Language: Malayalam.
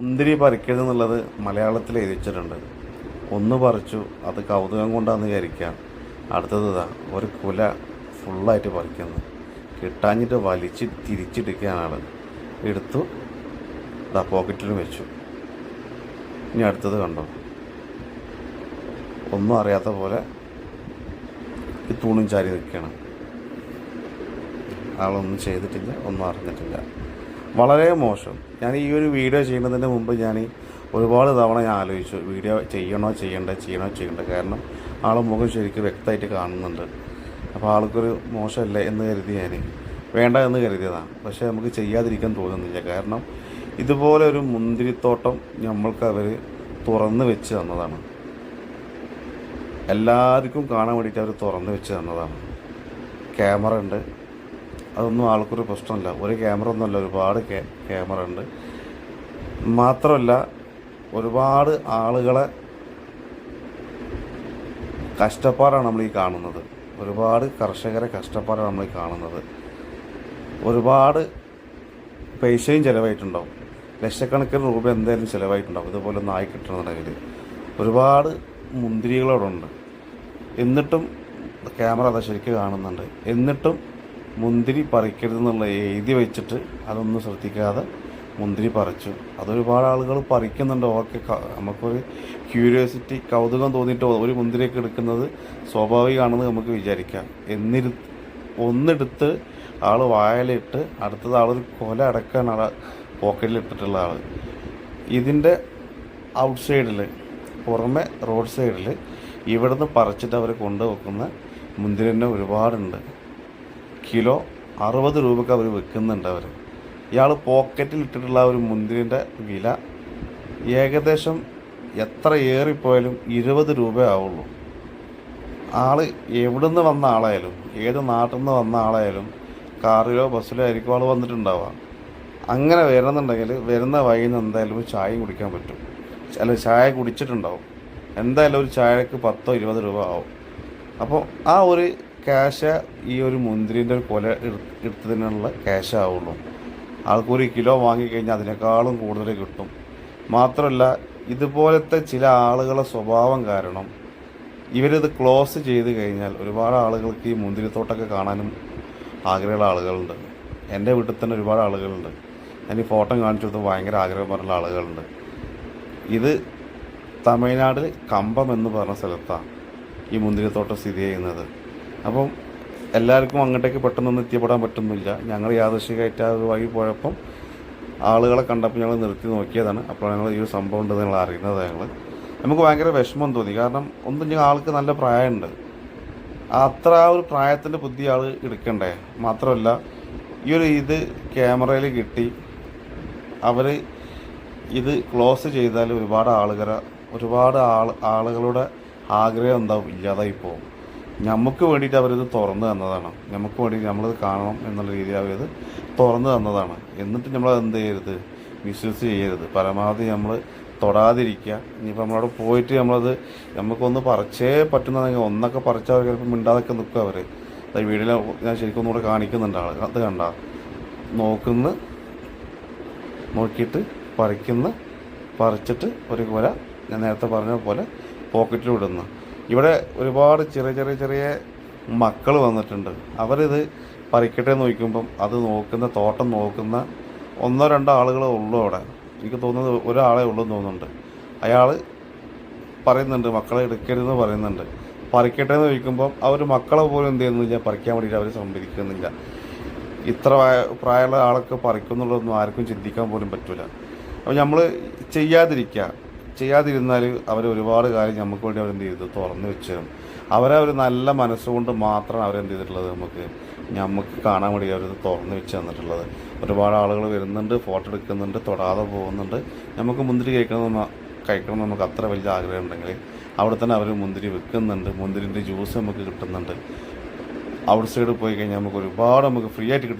മുന്തിരി പറിക്കരുത് എന്നുള്ളത് മലയാളത്തിൽ എഴുതിച്ചിട്ടുണ്ട്. ഒന്ന് പറിച്ചു അത് കൗതുകം കൊണ്ടാന്ന് വിചാരിക്കാം. അടുത്തത് ഇതാ ഒരു കുല ഫുള്ളായിട്ട് പറിക്കുന്നു. കിട്ടാഞ്ഞിട്ട് വലിച്ച് തിരിച്ചിട്ടിരിക്കുകയാണ് ആൾ എടുത്തു ഇതാ പോക്കറ്റിലും വെച്ചു. ഇനി അടുത്തത് കണ്ടോ? ഒന്നും അറിയാത്ത പോലെ ഈ തൂണും ചാരി നിൽക്കുകയാണ്. ആളൊന്നും ചെയ്തിട്ടില്ല ഒന്നും അറിഞ്ഞിട്ടില്ല. വളരെ മോശം. ഞാൻ ഈ ഒരു വീഡിയോ ചെയ്യുന്നതിന് മുമ്പ് ഞാൻ ഒരുപാട് തവണ ഞാൻ ആലോചിച്ചു വീഡിയോ ചെയ്യണോ ചെയ്യണ്ട ചെയ്യണോ ചെയ്യണ്ട? കാരണം ആളെ മുഖം ശരിക്കും വ്യക്തമായിട്ട് കാണുന്നുണ്ട്. അപ്പോൾ ആൾക്കൊരു മോശമല്ല എന്ന് കരുതി ഞാൻ. വേണ്ട എന്ന് കരുതിയതാണ് പക്ഷേ നമുക്ക് ചെയ്യാതിരിക്കാൻ തോന്നുന്നില്ല. കാരണം ഇതുപോലെ ഒരു മുന്തിരിത്തോട്ടം നമ്മൾക്ക് അവർ തുറന്ന് വെച്ച് തന്നതാണ്. എല്ലാവർക്കും കാണാൻ വേണ്ടിയിട്ട് അവർ തുറന്ന് വെച്ച് തന്നതാണ്. ക്യാമറ ഉണ്ട്. അതൊന്നും ആൾക്കൊരു പ്രശ്നമല്ല. ഒരു ക്യാമറ ഒന്നുമല്ല ഒരുപാട് ക്യാമറ ഉണ്ട്. മാത്രമല്ല ഒരുപാട് ആളുകളെ കഷ്ടപ്പാടാണ് നമ്മൾ ഈ കാണുന്നത്. ഒരുപാട് കർഷകരെ കഷ്ടപ്പാടാണ് നമ്മൾ ഈ കാണുന്നത്. ഒരുപാട് പൈസയും ചിലവായിട്ടുണ്ടാവും. ലക്ഷക്കണക്കിന് രൂപ എന്തായാലും ചിലവായിട്ടുണ്ടാവും. ഇതുപോലെ ഒന്ന് കിട്ടണമെന്നുണ്ടെങ്കിൽ ഒരുപാട് മുന്തിരികളോടുണ്ട് എന്നിട്ടും ക്യാമറ അത് ശരിക്കും കാണുന്നുണ്ട്. എന്നിട്ടും മുന്തിരി പറിക്കരുതെന്നുള്ള എഴുതി വെച്ചിട്ട് അതൊന്നും ശ്രദ്ധിക്കാതെ മുന്തിരി പറിച്ചു. അതൊരുപാട് ആളുകൾ പറിക്കുന്നുണ്ട്. ഓക്കെ നമുക്കൊരു ക്യൂരിയോസിറ്റി കൗതുകം തോന്നിയിട്ട് ഒരു മുന്തിരിയൊക്കെ എടുക്കുന്നത് സ്വാഭാവികമാണെന്ന് നമുക്ക് വിചാരിക്കാം. എന്നിരു ഒന്നെടുത്ത് ആൾ വായലിട്ട് അടുത്തത് ആളൊരു കൊല അടക്കാണ് പോക്കറ്റിൽ ഇട്ടിട്ടുള്ള ആൾ ഇതിന്റെ ഔട്ട് സൈഡിൽ പുറമെ റോഡ് സൈഡിൽ ഇവിടുന്ന് പറിച്ചിട്ട് അവർ കൊണ്ടുവെക്കുന്ന മുന്തിരി തന്നെ ഒരുപാടുണ്ട്. കിലോ അറുപത് രൂപക്ക് അവർ വിൽക്കുന്നുണ്ട് അവർ ഇയാൾ പോക്കറ്റിൽ ഇട്ടിട്ടുള്ള ഒരു മുന്തിരിന്റെ വില ഏകദേശം എത്ര ഏറിപ്പോയാലും ഇരുപത് രൂപ ആവുള്ളൂ. ആൾ എവിടുന്ന് വന്ന ആളായാലും ഏത് നാട്ടിൽ നിന്ന് വന്ന ആളായാലും കാറിലോ ബസ്സിലോ ആയിരിക്കും ആൾ വന്നിട്ടുണ്ടാവുക. അങ്ങനെ വരുന്നുണ്ടെങ്കിൽ വരുന്ന വഴിയിൽ നിന്ന് എന്തായാലും ചായയും കുടിക്കാൻ പറ്റും. അല്ല ചായ കുടിച്ചിട്ടുണ്ടാവും. എന്തായാലും ഒരു ചായക്ക് പത്തോ ഇരുപത് രൂപ ആവും. അപ്പോൾ ആ ഒരു ക്യാഷ് ഈ ഒരു മുന്തിരിന്റെ ഒരു കൊല എടു- എടുത്തതിനുള്ള ക്യാഷ് ആവുള്ളൂ. ആൾക്കൊരു കിലോ വാങ്ങിക്കഴിഞ്ഞാൽ അതിനേക്കാളും കൂടുതൽ കിട്ടും. മാത്രമല്ല ഇതുപോലത്തെ ചില ആളുകളെ സ്വഭാവം കാരണം ഇവരിത് ക്ലോസ് ചെയ്ത് കഴിഞ്ഞാൽ ഒരുപാട് ആളുകൾക്ക് ഈ മുന്തിരിത്തോട്ടമൊക്കെ കാണാനും ആഗ്രഹമുള്ള ആളുകളുണ്ട്. എന്റെ വീട്ടിൽ തന്നെ ഒരുപാട് ആളുകളുണ്ട്. ഞാൻ ഈ ഫോട്ടോ കാണിച്ചു കൊടുത്ത് ഭയങ്കര ആഗ്രഹം പറഞ്ഞുള്ള ആളുകളുണ്ട്. ഇത് തമിഴ്നാട് കമ്പം എന്ന് പറഞ്ഞ സ്ഥലത്താണ് ഈ മുന്തിരിത്തോട്ടം സ്ഥിതി ചെയ്യുന്നത്. അപ്പം എല്ലാവർക്കും അങ്ങോട്ടേക്ക് പെട്ടെന്നൊന്നും എത്തിപ്പെടാൻ പറ്റുന്നില്ല ഞങ്ങൾ യാദൃശികമായിട്ട് വഴി പോയപ്പം ആളുകളെ കണ്ടപ്പോൾ ഞങ്ങൾ നിർത്തി നോക്കിയതാണ്. അപ്പോൾ ഞങ്ങൾ ഈ ഒരു സംഭവം ഉണ്ടെന്ന് ഞങ്ങൾ അറിയുന്നത് ഞങ്ങൾ. നമുക്ക് ഭയങ്കര വിഷമം തോന്നി. കാരണം ഒന്നും ഞങ്ങൾ ആൾക്ക് നല്ല പ്രായമുണ്ട്. അത്ര ആ ഒരു പ്രായത്തിന്റെ ബുദ്ധി ആൾ എടുക്കണ്ടേ? മാത്രമല്ല ഈ ഒരു ഇത് ക്യാമറയിൽ കിട്ടി. അവർ ഇത് ക്ലോസ് ചെയ്താൽ ഒരുപാട് ആളുകളെ ഒരുപാട് ആൾ ആളുകളുടെ ആഗ്രഹം എന്താവും? ഇല്ലാതായി പോകും. നമുക്ക് വേണ്ടിയിട്ട് അവരിത് തുറന്നു തന്നതാണ്. നമുക്ക് വേണ്ടി നമ്മളിത് കാണണം എന്നുള്ള രീതിയിൽ അവരിത് തുറന്നു തന്നതാണ്. എന്നിട്ട് നമ്മളത് എന്ത് ചെയ്യരുത്? മിസ്യൂസ് ചെയ്യരുത്. പരമാവധി നമ്മൾ തൊടാതിരിക്കുക. ഇനിയിപ്പോൾ നമ്മളവിടെ പോയിട്ട് നമ്മളത് നമുക്കൊന്ന് പറിച്ചേ പറ്റുന്നതെങ്കിൽ ഒന്നൊക്കെ പറിച്ചാൽ അവർ ചിലപ്പോൾ മിണ്ടാതൊക്കെ നിൽക്കും അവർ അത് വീട്ടിൽ ഞാൻ ശരിക്കും ഒന്നുകൂടെ കാണിക്കുന്നുണ്ട് ആൾ അത് കണ്ട? നോക്കുന്ന. നോക്കിയിട്ട് പറിക്കുന്ന. പറിച്ചിട്ട് ഒരു കൊല ഞാൻ നേരത്തെ പറഞ്ഞ പോലെ പോക്കറ്റിൽ വിടുന്നു ഇവിടെ ഒരുപാട് ചെറിയ ചെറിയ ചെറിയ മക്കൾ വന്നിട്ടുണ്ട്. അവരിത് പറിക്കട്ടെ എന്ന് നോക്കുമ്പം അത് നോക്കുന്ന തോട്ടം നോക്കുന്ന ഒന്നോ രണ്ടോ ആളുകളേ ഉള്ളൂ അവിടെ. എനിക്ക് തോന്നുന്നത് ഒരാളെ ഉള്ളൂ തോന്നുന്നുണ്ട്. അയാൾ പറയുന്നുണ്ട് മക്കളെ എടുക്കരുതെന്ന് പറയുന്നുണ്ട്. പറിക്കട്ടെ എന്ന് ചോദിക്കുമ്പം അവർ മക്കളെ പോലും എന്ത് ചെയ്യുന്നില്ല പറിക്കാൻ വേണ്ടിയിട്ട് അവർ സംഭരിക്കുന്നില്ല ഇത്ര പ്രായമുള്ള ആളൊക്കെ പറിക്കുന്നുള്ളതൊന്നും ആർക്കും ചിന്തിക്കാൻ പോലും പറ്റില്ല അപ്പോൾ നമ്മൾ ചെയ്യാതിരിക്കുക. ചെയ്യാതിരുന്നാൽ അവർ ഒരുപാട് കാര്യം നമുക്ക് വേണ്ടി അവരെന്ത് ചെയ്തു? തുറന്നു വെച്ചു. തരും അവരെ ഒരു നല്ല മനസ്സുകൊണ്ട് മാത്രമാണ് അവരെന്ത് ചെയ്തിട്ടുള്ളത് നമുക്ക് നമുക്ക് കാണാൻ വേണ്ടി അവർ തുറന്നു വെച്ച് തന്നിട്ടുള്ളത്. ഒരുപാട് ആളുകൾ വരുന്നുണ്ട് ഫോട്ടോ എടുക്കുന്നുണ്ട് തൊടാതെ പോകുന്നുണ്ട്. നമുക്ക് മുന്തിരി കഴിക്കണം കഴിക്കണം നമുക്ക് അത്ര വലിയ ആഗ്രഹം ഉണ്ടെങ്കിൽ അവിടെ തന്നെ അവർ മുന്തിരി വിൽക്കുന്നുണ്ട് മുന്തിരിന്റെ ജ്യൂസ് നമുക്ക് കിട്ടുന്നുണ്ട്. ഔട്ട് സൈഡ് പോയി കഴിഞ്ഞാൽ നമുക്ക് ഒരുപാട് നമുക്ക് ഫ്രീ ആയിട്ട് കിട്ടും